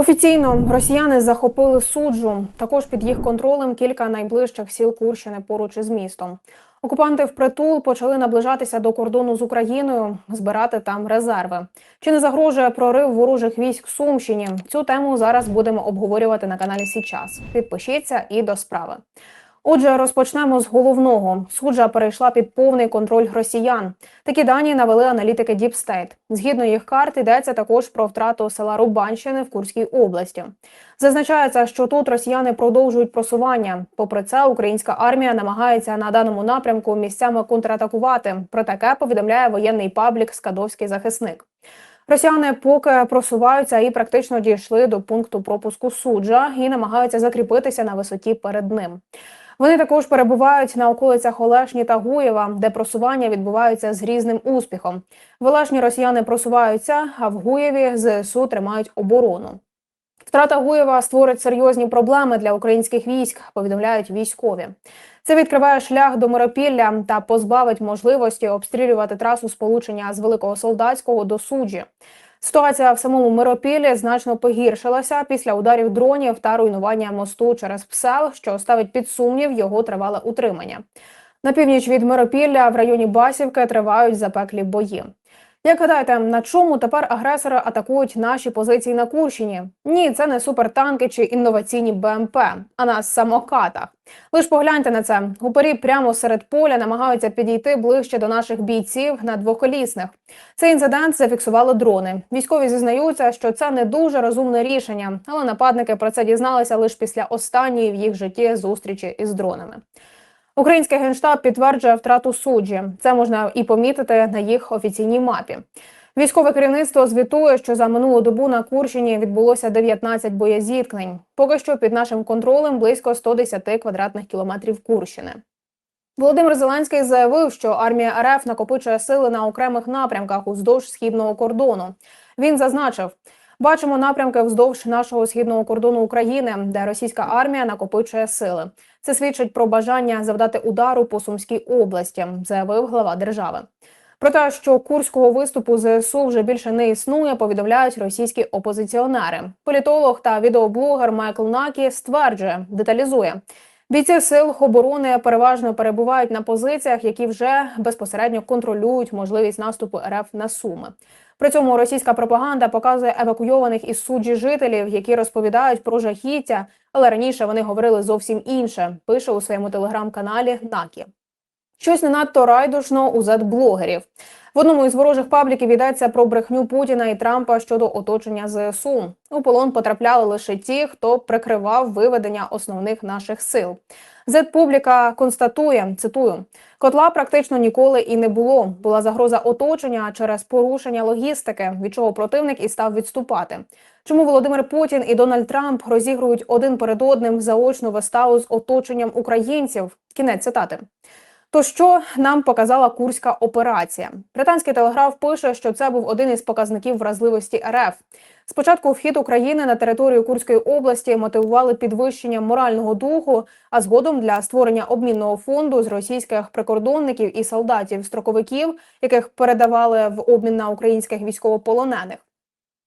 Офіційно росіяни захопили суджу. Також під їх контролем кілька найближчих сіл Курщини поруч із містом. Окупанти впритул почали наближатися до кордону з Україною, збирати там резерви. Чи не загрожує прорив ворожих військ Сумщині? Цю тему зараз будемо обговорювати на каналі Січас. Підпишіться і до справи. Отже, розпочнемо з головного. Суджа перейшла під повний контроль росіян. Такі дані навели аналітики State. Згідно їх карт, йдеться також про втрату села Рубанщини в Курській області. Зазначається, що тут росіяни продовжують просування. Попри це, українська армія намагається на даному напрямку місцями контратакувати. Про таке повідомляє воєнний паблік Скадовський захисник. Росіяни поки просуваються і практично дійшли до пункту пропуску суджа і намагаються закріпитися на висоті перед ним. Вони також перебувають на околицях Олешні та Гуєва, де просування відбуваються з різним успіхом. В Олешні росіяни просуваються, а в Гуєві ЗСУ тримають оборону. Втрата Гуєва створить серйозні проблеми для українських військ, повідомляють військові. Це відкриває шлях до Миропілля та позбавить можливості обстрілювати трасу сполучення з Великого Солдатського до суджі. Ситуація в самому Миропіллі значно погіршилася після ударів дронів та руйнування мосту через Псел, що ставить під сумнів його тривале утримання. На північ від Миропілля в районі Басівки тривають запеклі бої. Як гадаєте, на чому тепер агресори атакують наші позиції на Курщині? Ні, це не супертанки чи інноваційні БМП, а на самокатах. Ж погляньте на це. Упорі прямо серед поля намагаються підійти ближче до наших бійців на двоколісних. Цей інцидент зафіксували дрони. Військові зізнаються, що це не дуже розумне рішення, але нападники про це дізналися лише після останньої в їх житті зустрічі із дронами. Український генштаб підтверджує втрату суджі. Це можна і помітити на їх офіційній мапі. Військове керівництво звітує, що за минулу добу на Курщині відбулося 19 боєзіткнень. Поки що під нашим контролем близько 110 квадратних кілометрів Курщини. Володимир Зеленський заявив, що армія РФ накопичує сили на окремих напрямках уздовж східного кордону. Він зазначив. Бачимо напрямки вздовж нашого східного кордону України, де російська армія накопичує сили. Це свідчить про бажання завдати удару по Сумській області, заявив глава держави. Про те, що курського виступу ЗСУ вже більше не існує, повідомляють російські опозиціонери. Політолог та відеоблогер Майкл Накі стверджує, деталізує. Бійці сил оборони переважно перебувають на позиціях, які вже безпосередньо контролюють можливість наступу РФ на Суми. При цьому російська пропаганда показує евакуйованих із суджі жителів, які розповідають про жахіття, але раніше вони говорили зовсім інше. Пише у своєму телеграм-каналі Накі. Щось не надто райдушно у зет-блогерів. В одному із ворожих пабліків йдеться про брехню Путіна і Трампа щодо оточення ЗСУ. У полон потрапляли лише ті, хто прикривав виведення основних наших сил. Зет-публіка констатує, цитую, котла практично ніколи і не було. Була загроза оточення через порушення логістики, від чого противник і став відступати. Чому Володимир Путін і Дональд Трамп розігрують один перед одним заочну виставу з оточенням українців? Кінець цитати. То що нам показала курська операція? Британський телеграф пише, що це був один із показників вразливості РФ. Спочатку вхід України на територію Курської області мотивували підвищенням морального духу, а згодом для створення обмінного фонду з російських прикордонників і солдатів-строковиків, яких передавали в обмін на українських військовополонених.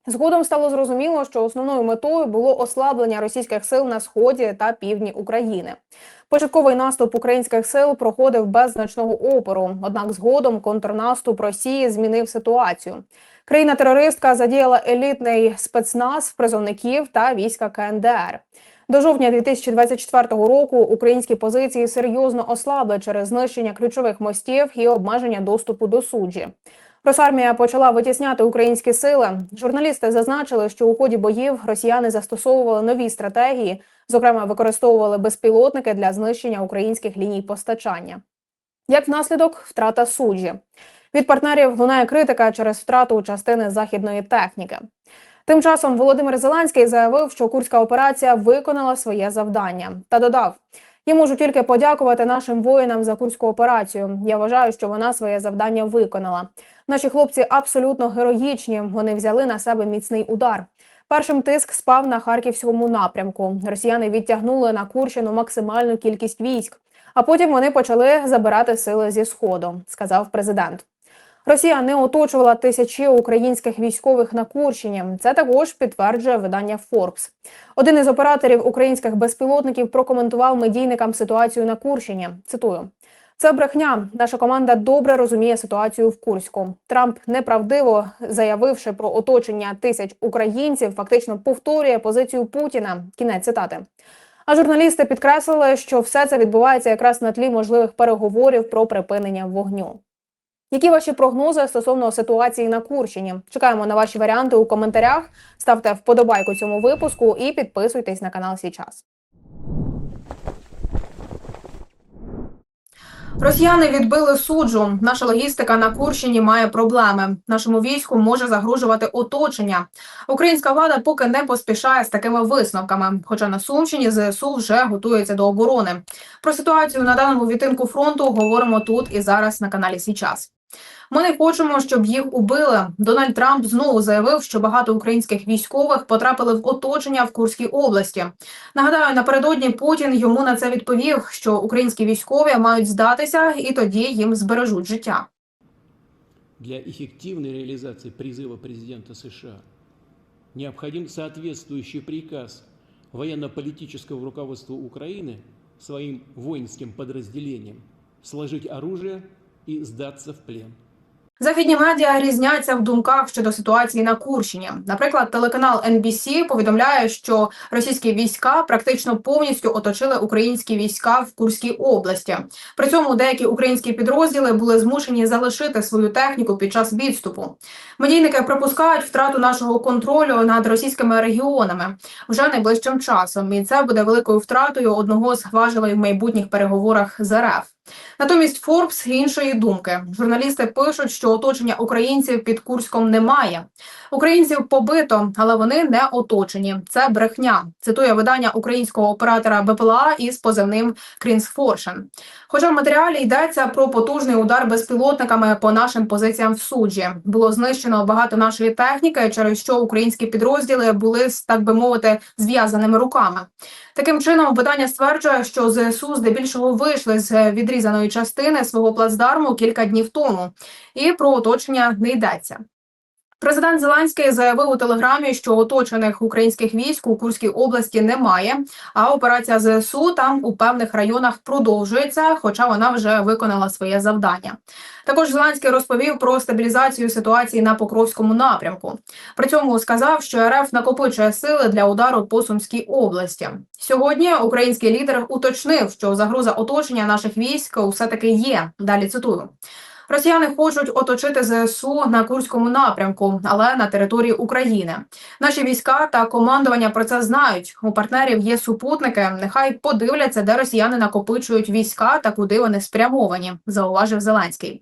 Згодом стало зрозуміло, що основною метою було ослаблення російських сил на сході та півдні України. Початковий наступ українських сил проходив без значного опору. Однак, згодом контрнаступ Росії змінив ситуацію. Країна-терористка задіяла елітний спецназ призовників та війська КНДР. До жовтня 2024 року українські позиції серйозно ослабли через знищення ключових мостів і обмеження доступу до суджі. Росармія почала витісняти українські сили. Журналісти зазначили, що у ході боїв росіяни застосовували нові стратегії, зокрема використовували безпілотники для знищення українських ліній постачання. Як наслідок, втрата суджі від партнерів лунає критика через втрату частини західної техніки. Тим часом Володимир Зеленський заявив, що курська операція виконала своє завдання та додав. Я можу тільки подякувати нашим воїнам за курську операцію. Я вважаю, що вона своє завдання виконала. Наші хлопці абсолютно героїчні. Вони взяли на себе міцний удар. Першим тиск спав на харківському напрямку. Росіяни відтягнули на Курщину максимальну кількість військ, а потім вони почали забирати сили зі сходу, сказав президент. Росія не оточувала тисячі українських військових на Курщині. Це також підтверджує видання Forbes. Один із операторів українських безпілотників прокоментував медійникам ситуацію на Курщині. Цитую. Це брехня. Наша команда добре розуміє ситуацію в Курську. Трамп неправдиво заявивши про оточення тисяч українців, фактично повторює позицію Путіна. Кінець цитати. А журналісти підкреслили, що все це відбувається якраз на тлі можливих переговорів про припинення вогню. Які ваші прогнози стосовно ситуації на Курщині? Чекаємо на ваші варіанти у коментарях. Ставте вподобайку цьому випуску і підписуйтесь на канал Січас. Росіяни відбили суджу. Наша логістика на Курщині має проблеми. Нашому війську може загрожувати оточення. Українська влада поки не поспішає з такими висновками. Хоча на Сумщині ЗСУ вже готується до оборони. Про ситуацію на даному відтинку фронту говоримо тут і зараз на каналі Січас. Ми не хочемо, щоб їх убили. Дональд Трамп знову заявив, що багато українських військових потрапили в оточення в Курській області. Нагадаю, напередодні Путін йому на це відповів, що українські військові мають здатися, і тоді їм збережуть життя. Для эффективной реализации призыва президента США необходим соответствующий приказ военно-политического руководства Украины своим воинским подразделениям сложить оружие и сдаться в плен. Західні медіа різняться в думках щодо ситуації на Курщині. Наприклад, телеканал NBC повідомляє, що російські війська практично повністю оточили українські війська в Курській області. При цьому деякі українські підрозділи були змушені залишити свою техніку під час відступу. Медійники припускають втрату нашого контролю над російськими регіонами вже найближчим часом, і це буде великою втратою одного з важелей в майбутніх переговорах з РФ. Натомість Форбс іншої думки. Журналісти пишуть, що оточення українців під Курськом немає. Українців побито, але вони не оточені. Це брехня. Цитує видання українського оператора БПЛА із позивним Крінсфоршен. Хоча в матеріалі йдеться про потужний удар безпілотниками по нашим позиціям в суджі. Було знищено багато нашої техніки, через що українські підрозділи були так би мовити зв'язаними руками. Таким чином, видання стверджує, що ЗСУ здебільшого вийшли з відрізаної частини свого плацдарму кілька днів тому, і про оточення не йдеться. Президент Зеленський заявив у телеграмі, що оточених українських військ у Курській області немає. А операція ЗСУ там у певних районах продовжується, хоча вона вже виконала своє завдання. Також Зеленський розповів про стабілізацію ситуації на Покровському напрямку. При цьому сказав, що РФ накопичує сили для удару по Сумській області. Сьогодні український лідер уточнив, що загроза оточення наших військ усе таки є. Далі цитую. Росіяни хочуть оточити ЗСУ на Курському напрямку, але на території України. Наші війська та командування про це знають. У партнерів є супутники. Нехай подивляться, де росіяни накопичують війська та куди вони спрямовані, зауважив Зеленський.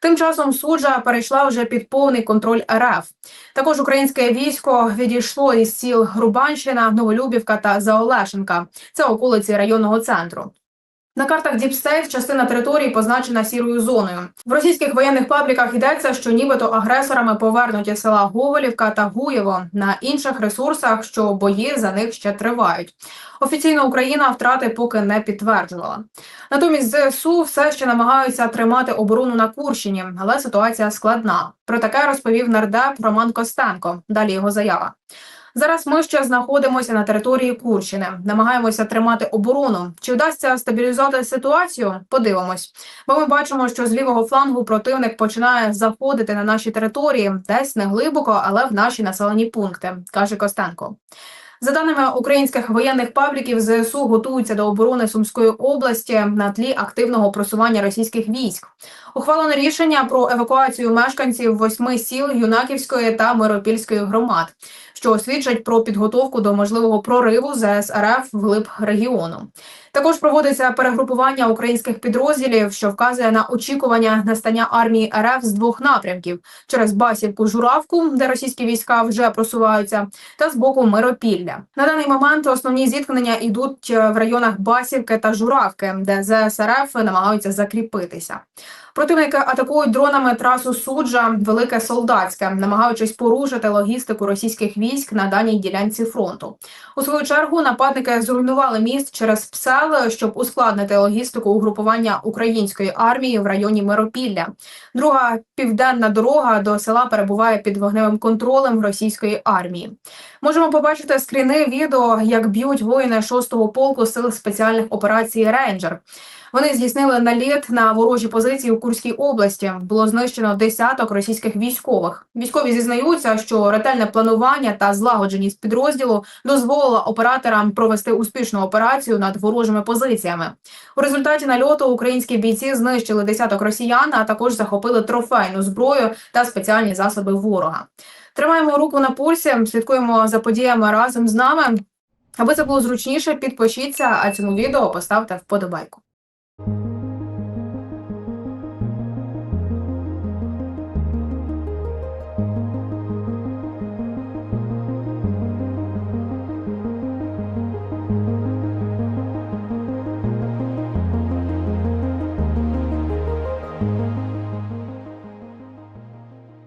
Тим часом суджа перейшла вже під повний контроль РФ. Також українське військо відійшло із сіл Грубанщина, Новолюбівка та Заолешенка. Це околиці районного центру. На картах Діпстейт частина території позначена сірою зоною. В російських воєнних пабліках йдеться, що нібито агресорами повернуті села Гоголівка та Гуєво. На інших ресурсах, що бої за них ще тривають. Офіційно Україна втрати поки не підтверджувала. Натомість ЗСУ все ще намагаються тримати оборону на Курщині, але ситуація складна. Про таке розповів нардеп Роман Костенко. Далі його заява. Зараз ми ще знаходимося на території Курщини, намагаємося тримати оборону. Чи вдасться стабілізувати ситуацію? Подивимось, бо ми бачимо, що з лівого флангу противник починає заходити на наші території, десь не глибоко, але в наші населені пункти, каже Костенко. За даними українських воєнних пабліків, ЗСУ готуються до оборони Сумської області на тлі активного просування російських військ. Ухвалено рішення про евакуацію мешканців восьми сіл Юнаківської та Миропільської громад, що свідчать про підготовку до можливого прориву ЗСРФ вглиб регіону. Також проводиться перегрупування українських підрозділів, що вказує на очікування настання армії РФ з двох напрямків через Басівку Журавку, де російські війська вже просуваються, та з боку Миропілля. На даний момент основні зіткнення йдуть е, в районах Басівки та Журавки, де ЗСРФ намагаються закріпитися. Противники атакують дронами трасу суджа Велике Солдатське, намагаючись порушити логістику російських військ військ на даній ділянці фронту. У свою чергу нападники зруйнували міст через Псел, щоб ускладнити логістику угрупування української армії в районі Миропілля. Друга південна дорога до села перебуває під вогневим контролем російської армії. Можемо побачити скріни відео, як б'ють воїни 6-го полку сил спеціальних операцій Рейнджер. Вони здійснили наліт на ворожі позиції у Курській області. Було знищено десяток російських військових. Військові зізнаються, що ретельне планування та злагодженість підрозділу дозволила операторам провести успішну операцію над ворожими позиціями. У результаті нальоту українські бійці знищили десяток росіян, а також захопили трофейну зброю та спеціальні засоби ворога. Тримаємо руку на пульсі, слідкуємо за подіями разом з нами. Аби це було зручніше, підпишіться, а цьому відео поставте вподобайку.